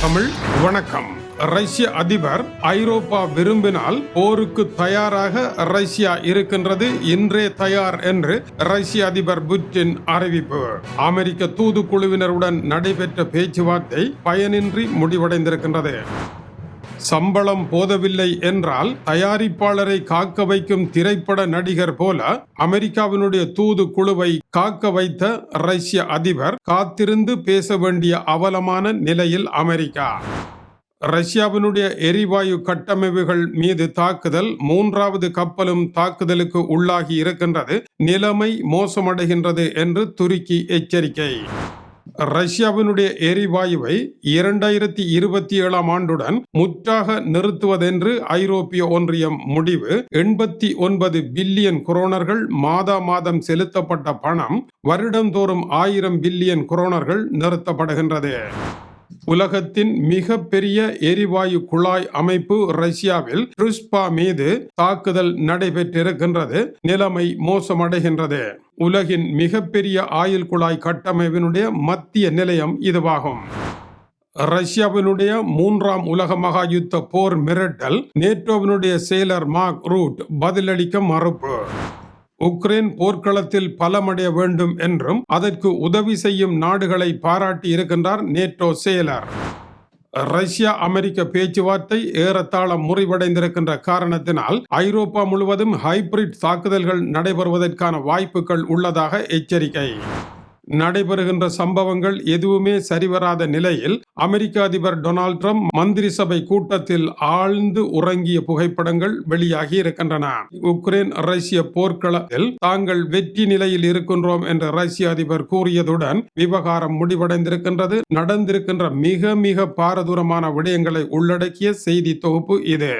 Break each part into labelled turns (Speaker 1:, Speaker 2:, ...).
Speaker 1: தமிழ். வணக்கம். ரஷ்ய அதிபர் ஐரோப்பா விரும்பினால் போருக்கு தயாராக ரஷ்யா இருக்கின்றது. இன்றே தயார் என்று ரஷ்ய அதிபர் புட்டின் அறிவிப்பு. அமெரிக்க தூதுக்குழுவினருடன் நடைபெற்ற பேச்சுவார்த்தை பயனின்றி முடிவடைந்திருக்கின்றது. சம்பளம் போதவில்லை என்றால் தயாரிப்பாளரை காக்க வைக்கும் திரைப்பட நடிகர் போல அமெரிக்காவினுடைய தூது குழுவை காக்க வைத்த ரஷ்ய அதிபர் காத்திருந்து பேச வேண்டிய அவலமான நிலையில் அமெரிக்கா. ரஷ்யாவினுடைய எரிவாயு கட்டமைப்புகள் மீது தாக்குதல் மூன்றாவது கப்பலும் தாக்குதலுக்கு உள்ளாகி இருக்கின்றது. நிலைமை மோசமடைகின்றது என்று துருக்கி எச்சரிக்கை. ரஷ்யாவினுடைய எரிவாயுவை இரண்டாயிரத்தி இருபத்தி ஏழாம் ஆண்டுடன் முற்றாக நிறுத்துவதென்று ஐரோப்பிய ஒன்றியம் முடிவு. எண்பத்தி ஒன்பது பில்லியன் குரோனர்கள் மாதா மாதம் செலுத்தப்பட்ட பணம் வருடந்தோறும் ஆயிரம் பில்லியன் குரோனர்கள் நிறுத்தப்படுகின்றது. உலகத்தின் மிக பெரிய எரிவாயு குழாய் அமைப்பு ரஷ்யாவில் ருஸ்பா மீது தாக்குதல் நடைபெற்றிருக்கின்றது. நிலைமை மோசமடைகின்றது. உலகின் மிகப்பெரிய ஆயுள் குழாய் கட்டமைப்பினுடைய மத்திய நிலையம் இதுவாகும். ரஷ்யாவினுடைய மூன்றாம் உலக மகா யுத்த போர் மிரட்டல் நேட்டோவினுடைய செயலர் மார்க் ரூட் பதிலளிக்க மறுப்பு. உக்ரைன் போர்க்களத்தில் பலமடைய வேண்டும் என்றும் அதற்கு உதவி செய்யும் நாடுகளை பாராட்டி இருக்கின்றார் நேட்டோ செயலர் ரஷ்யா அமெரிக்க பேச்சுவார்த்தை ஏறத்தாழ முறிவடைந்திருக்கின்ற காரணத்தினால் ஐரோப்பா முழுவதும் ஹைபிரிட் தாக்குதல்கள் நடைபெறுவதற்கான வாய்ப்புகள் உள்ளதாக எச்சரிக்கை. நடைபெறுகின்ற சம்பவங்கள் எதுவுமே சரிவராத நிலையில் அமெரிக்க அதிபர் டொனால்ட் ட்ரம்ப் மந்திரி சபை கூட்டத்தில் ஆழ்ந்து உறங்கிய புகைப்படங்கள் வெளியாகி இருக்கின்றன. உக்ரைன் ரஷ்ய போர்க்களத்தில் தாங்கள் வெற்றி நிலையில் இருக்கின்றோம் என்று ரஷ்ய அதிபர் கூறியதுடன் விவகாரம் முடிவடைந்திருக்கின்றது. நடந்திருக்கின்ற மிக மிக பாரதூரமான விடயங்களை உள்ளடக்கிய செய்தி தொகுப்பு இது.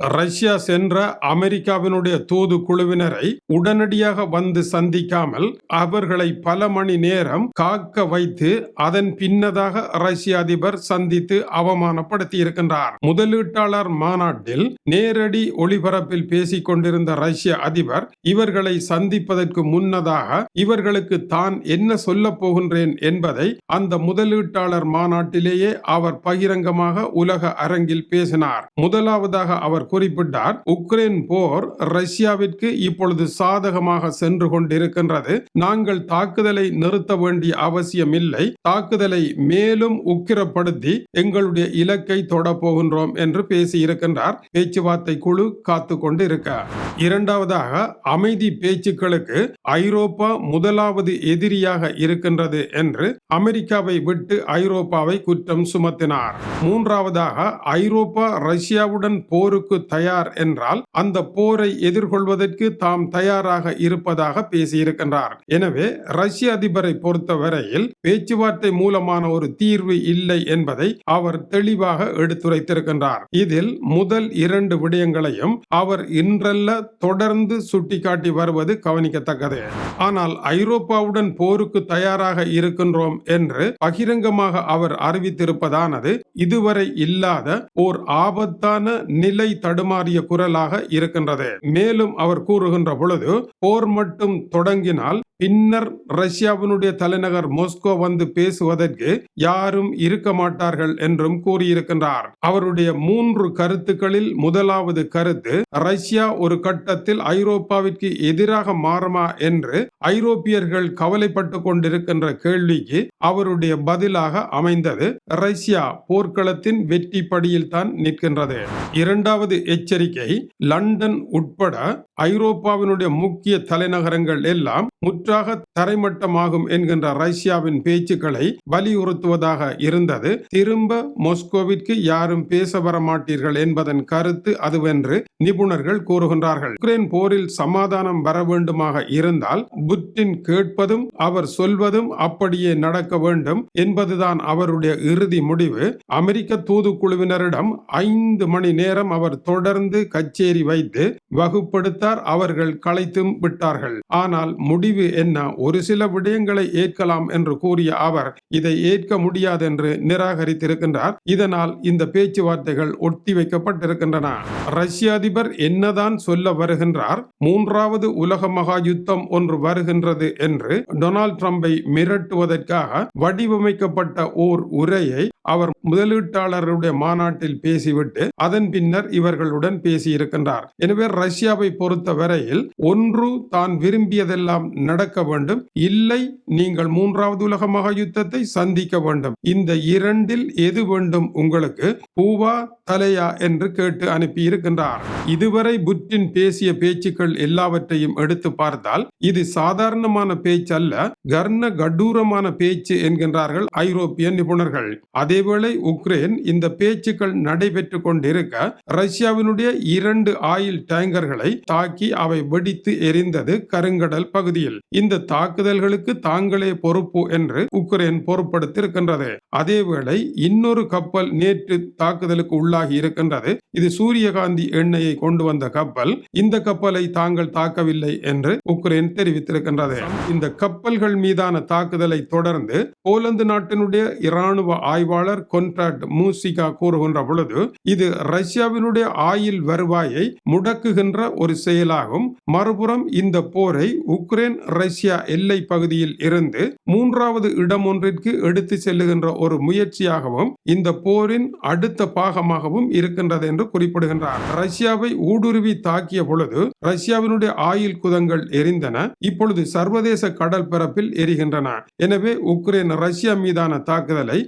Speaker 1: ரஷ்யா சென்ற அமெரிக்காவினுடைய தூது குழுவினரை உடனடியாக வந்து சந்திக்காமல் அவர்களை பல மணி நேரம் காக்க வைத்து அதன் பின்னதாக ரஷ்ய அதிபர் சந்தித்து அவமானப்படுத்தி இருக்கின்றார். முதலீட்டாளர் மாநாட்டில் நேரடி ஒளிபரப்பில் பேசிக் கொண்டிருந்த ரஷ்ய அதிபர் இவர்களை சந்திப்பதற்கு முன்னதாக இவர்களுக்கு தான் என்ன சொல்ல போகின்றேன் என்பதை அந்த முதலீட்டாளர் மாநாட்டிலேயே அவர் பகிரங்கமாக உலக அரங்கில் பேசினார். முதலாவதாக அவர் குறிப்பிட்டார். உக்ரைன் போர் ரஷ்யாவிற்கு இப்பொழுது சாதகமாக சென்று கொண்டிருக்கின்றது. நாங்கள் தாக்குதலை நிறுத்த வேண்டிய அவசியம் இல்லை. தாக்குதலை மேலும் உக்கிரப்படுத்தி எங்களுடைய இலக்கை தொடப்போகின்றோம் என்று பேசியிருக்கின்றார். பேச்சுவார்த்தை குழு காத்து கொண்டு இருக்க இரண்டாவதாக அமைதி பேச்சுக்களுக்கு ஐரோப்பா முதலாவது எதிரியாக இருக்கின்றது என்று அமெரிக்காவை விட்டு ஐரோப்பாவை குற்றம் சுமத்தினார். மூன்றாவதாக ஐரோப்பா ரஷ்யாவுடன் போருக்கு தயார் என்றால் அந்த போரை எதிர்கொள்வதற்கு தாம் தயாராக இருப்பதாக பேசியிருக்கின்றார். எனவே ரஷ்ய அதிபரை பொறுத்தவரையில் பேச்சுவார்த்தை மூலமான ஒரு தீர்வு இல்லை என்பதை அவர் தெளிவாக எடுத்துரைத்திருக்கின்றார். இதில் முதல் இரண்டு விடயங்களையும் அவர் இன்றல்ல தொடர்ந்து சுட்டிக்காட்டி வருவது கவனிக்கத்தக்கது. ஆனால் ஐரோப்பாவுடன் போருக்கு தயாராக இருக்கின்றோம் என்று பகிரங்கமாக அவர் அறிவித்திருப்பதானது இதுவரை இல்லாத ஓர் ஆபத்தான நிலை தடுமாறிய குரலாக இருக்கின்றது. மேலும் அவர் கூறுகின்ற பொழுது போர் மட்டும் தொடங்கினால் பின்னர் ரஷ்யாவினுடைய தலைநகர் மோஸ்கோ வந்து பேசுவதற்கு யாரும் இருக்க மாட்டார்கள் என்றும் கூறியிருக்கின்றார். அவருடைய மூன்று கருத்துக்களில் முதலாவது கருத்து ரஷ்யா ஒரு கட்டத்தில் ஐரோப்பாவிற்கு எதிராக மாறுமா என்று ஐரோப்பியர்கள் கவலைப்பட்டு கொண்டிருக்கின்ற கேள்விக்கு அவருடைய பதிலாக அமைந்தது ரஷ்யா போர்க்களத்தின் வெற்றி படியில் தான் நிற்கின்றது. இரண்டாவது எச்சரிக்கை லண்டன் உட்பட ஐரோப்பாவினுடைய முக்கிய தலைநகரங்கள் எல்லாம் முற்றாக தரைமட்டமாகும் என்கின்ற ரஷ்யாவின் பேச்சுக்களை வலியுறுத்துவதாக இருந்தது. திரும்ப மொஸ்கோவிற்கு யாரும் பேச வர மாட்டீர்கள் என்பதன் கருத்து அதுவென்று நிபுணர்கள் கூறுகின்றார்கள். உக்ரைன் போரில் சமாதானம் வர வேண்டுமாக இருந்தால் புட்டின் கேட்பதும் அவர் சொல்வதும் அப்படியே நடக்க வேண்டும் என்பதுதான் அவருடைய இறுதி முடிவு. அமெரிக்க தூதுக்குழுவினரிடம் ஐந்து மணி நேரம் அவர் தொடர்ந்து கச்சேரி வைத்து வகுப்படுத்தார். அவர்கள் களைத்தும் விட்டார்கள். ஆனால் முடிவு என்ன ஒரு சில விடயங்களை ஏற்கலாம் என்று கூறிய அவர் இதை ஏற்க முடியாது என்று நிராகரித்திருக்கின்றார். இதனால் இந்த பேச்சுவார்த்தைகள் ஒட்டி வைக்கப்பட்டிருக்கின்றன. ரஷ்ய அதிபர் என்னதான் சொல்ல வருகின்றார்? மூன்றாவது உலக மகா யுத்தம் ஒன்று வருகின்றது என்று டொனால்ட் ட்ரம்பை மிரட்டுவதற்காக வடிவமைக்கப்பட்ட ஓர் உரையை அவர் முதலீட்டாளர்களுடைய மாநாட்டில் பேசிவிட்டு அதன் பின்னர் இவர்களுடன் பேசியிருக்கின்றார். எனவே ரஷ்யாவை பொறுத்த வரையில் ஒன்று தான் விரும்பியதெல்லாம் நடக்க வேண்டும். இல்லை நீங்கள் மூன்றாவது உலக மகா யுத்தத்தை சந்திக்க வேண்டும். இந்த இரண்டில் எது வேண்டும் உங்களுக்கு? பூவா தலையா என்று கேட்டு அனுப்பி இருக்கின்றார் இதுவரை புட்டின் பேசிய பேச்சுக்கள் எல்லாவற்றையும் எடுத்து பார்த்தால் இது சாதாரணமான பேச்சு அல்ல கர்ண கடூரமான பேச்சு என்கின்றார்கள் ஐரோப்பிய நிபுணர்கள். அதேவேளை உக்ரைன் இந்த பேச்சுக்கள் நடைபெற்று கொண்டிருக்க ரஷ்யாவினுடைய இரண்டு ஆயில் டேங்கர்களை தாக்கி அவை வெடித்து எரிந்தது கருங்கடல் பகுதியில். இந்த தாக்குதல்களுக்கு தாங்களே பொறுப்பு என்று உக்ரைன் பொறுப்படுத்தியிருக்கின்றது அதேவேளை இன்னொரு கப்பல் நேற்று தாக்குதலுக்கு உள்ளாகி இருக்கின்றது. இது சூரியகாந்தி எண்ணெயை கொண்டு வந்த கப்பல். இந்த கப்பலை தாங்கள் தாக்கவில்லை என்று உக்ரைன் தெரிவித்திருக்கின்றது. இந்த கப்பல்கள் மீதான தாக்குதலை தொடர்ந்து போலந்து நாட்டினுடைய இராணுவ ஆய்வாளர் டாலர் கொன்ட்ராட் மூசிகா கூறுகின்ற பொழுது இது ரஷ்யாவினுடைய ஆயில் வருவாயை முடக்குகின்ற ஒரு செயலாகும். மறுபுறம் இந்த போரை உக்ரைன் ரஷ்யா எல்லை பகுதியில் இருந்து மூன்றாவது இடம் ஒன்றிற்கு எடுத்து செல்லுகின்ற ஒரு முயற்சியாகவும் இந்த போரின் அடுத்த பாகமாகவும் இருக்கின்றது என்று குறிப்பிடுகின்றார். ரஷ்யாவை ஊடுருவி தாக்கிய பொழுது ரஷ்யாவினுடைய ஆயில் குதங்கள் எரிந்தன. இப்பொழுது சர்வதேச கடல் பரப்பில் எரிகின்றன. எனவே உக்ரைன் ரஷ்யா மீதான தாக்குதலை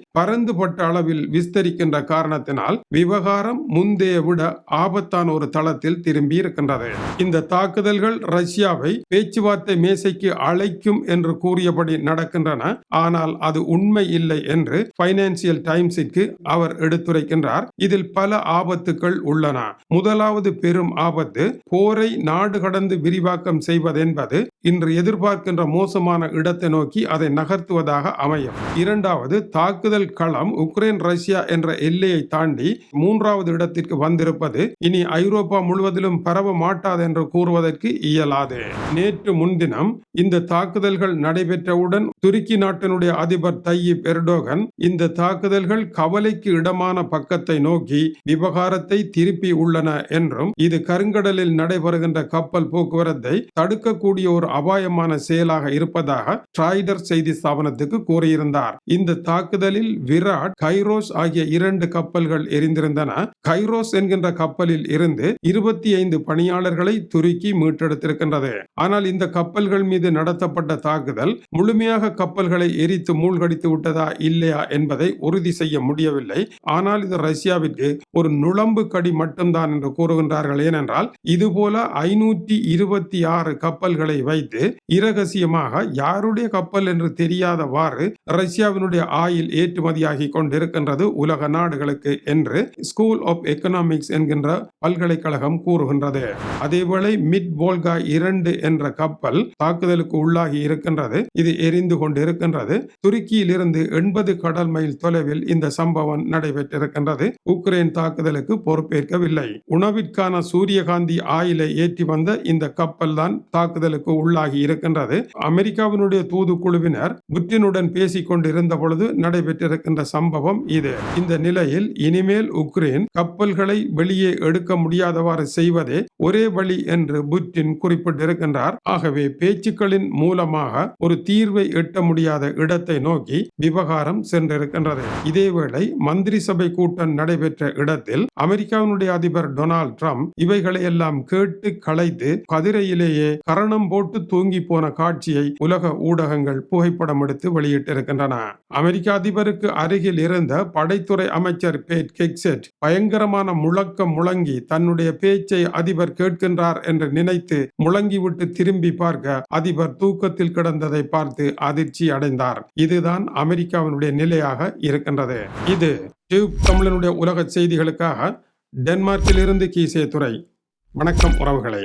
Speaker 1: பரந்துபட்ட அளவில் விஸ்தரிக்கின்ற காரணத்தினால் விவகாரம் முந்தைய விட ஆபத்தான ஒரு தளத்தில் திரும்பி இருக்கின்றது. இந்த தாக்குதல்கள் ரஷ்யாவை பேச்சுவார்த்தை மேசைக்கு அழைக்கும் என்று கூறியபடி நடக்கின்றன. ஆனால் அது உண்மை இல்லை என்று பைனான்சியல் டைம்ஸிற்கு அவர் எடுத்துரைக்கின்றார். இதில் பல ஆபத்துக்கள் உள்ளன. முதலாவது பெரும் ஆபத்து போரை நாடு கடந்து விரிவாக்கம் செய்வதென்பது இன்று எதிர்பார்க்கின்ற மோசமான இடத்தை நோக்கி அதை நகர்த்துவதாக அமையும். இரண்டாவது தாக்குதல் களம் உக்ரைன் ரஷ்யா என்ற எல்லையை தாண்டி மூன்றாவது இடத்திற்கு வந்திருப்பது இனி ஐரோப்பா முழுவதிலும் பரவ மாட்டாது என்று கூறுவதற்கு இயலாது. நேற்று முன்தினம் இந்த தாக்குதல்கள் நடைபெற்றவுடன் துருக்கி நாட்டினுடைய அதிபர் தையீப் எர்டோகன் இந்த தாக்குதல்கள் கவலைக்கு இடமான பக்கத்தை நோக்கி விவகாரத்தை திருப்பி உள்ளன என்றும் இது கருங்கடலில் நடைபெறுகின்ற கப்பல் போக்குவரத்தை தடுக்கக்கூடிய ஒரு அபாயமான செயலாக இருப்பதாக ட்ராய்டர் செய்தி ஸ்தாபனத்துக்கு கூறியிருந்தார். இந்த தாக்குதலில் விராட் கைரோஸ் ஆகிய இரண்டு கப்பல்கள் எரிந்திருந்தன. கைரோஸ் என்கின்ற கப்பலில் இருந்து இருபத்தி ஐந்து பணியாளர்களை துருக்கி மீட்டெடுத்திருக்கின்றது. ஆனால் இந்த கப்பல்கள் மீது நடத்தப்பட்ட தாக்குதல் முழுமையாக கப்பல்களை எரித்து மூழ்கடித்து விட்டதா இல்லையா என்பதை உறுதி செய்ய முடியவில்லை. ஆனால் இது ரஷ்யாவிற்கு ஒரு நுழம்பு கடி மட்டும்தான் என்று கூறுகின்றார்கள். ஏனென்றால் இதுபோல ஐநூற்றி இருபத்தி ஆறு கப்பல்களை வைத்து இரகசியமாக யாருடைய கப்பல் என்று தெரியாதவாறு ரஷ்யாவினுடைய ஆயில் ஏற்றுமதியாகி கொண்டிருக்கின்றது உலக நாடுகளுக்கு என்று ஸ்கூல் ஆஃப் எக்கனாமிக்ஸ் என்கின்ற பல்கலைக்கழகம் கூறுகின்றது. அதேவேளை மிட் போல்கா இரண்டு என்ற கப்பல் தாக்குதலுக்கு உள்ளாகி இருக்கின்றது. இது எரிந்து கொண்டிருக்கின்றது. துருக்கியிலிருந்து எண்பது கடல் மைல் தொலைவில் இந்த சம்பவம் நடைபெற்றிருக்கின்றது. உக்ரைன் தாக்குதலுக்கு பொறுப்பேற்கவில்லை. உணவிற்கான சூரியகாந்தி ஆயிலை ஏற்றி வந்த இந்த கப்பல் தான் தாக்குதலுக்கு உள்ளாகி இருக்கின்றது. அமெரிக்காவினுடைய தூதுக்குழுவினர் புட்டினுடன் பேசிக் கொண்டிருந்த பொழுது நடைபெற்றிருக்கின்ற சம்பவம் இது. இந்த நிலையில் இனிமேல் உக்ரைன் கப்பல்களை வெளியே எடுக்க முடியாதவாறு செய்வதே ஒரே வழி என்று புட்டின் குறிப்பிட்டிருக்கின்றார். ஆகவே பேச்சுக்களின் மூலமாக ஒரு தீர்வை எட்ட முடியாத இடத்தை நோக்கி விவகாரம் சென்றிருக்கின்றது. இதேவேளை மந்திரி சபை கூட்டம் நடைபெற்ற இடத்தில் அமெரிக்காவினுடைய அதிபர் டொனால்ட் ட்ரம்ப் இவைகளை எல்லாம் கேட்டு களைத்து கதிரையிலேயே கரணம் போட்டு தூங்கி போன காட்சியை உலக ஊடகங்கள் புகைப்படம் எடுத்து வெளியிட்டிருக்கின்றன. அமெரிக்க அதிபருக்கு அருகில் இருந்த படைத்துறை அமைச்சர் பேட் கெக்செட் பயங்கரமான முழக்கம் முழங்கி தன்னுடைய பேச்சை அதிபர் கேட்கின்றார் என்று நினைத்து முழங்கிவிட்டு திரும்பி பார்க்க அதிபர் தூக்கத்தில் கிடந்ததை பார்த்து அதிர்ச்சி அடைந்தார். இதுதான் அமெரிக்காவினுடைய நிலையாக இருக்கின்றது. இது டியூப் தமிழனுடைய உலக செய்திகளுக்காக டென்மார்க்கில் இருந்து கீசே துறை வணக்கம் உறவுகளை.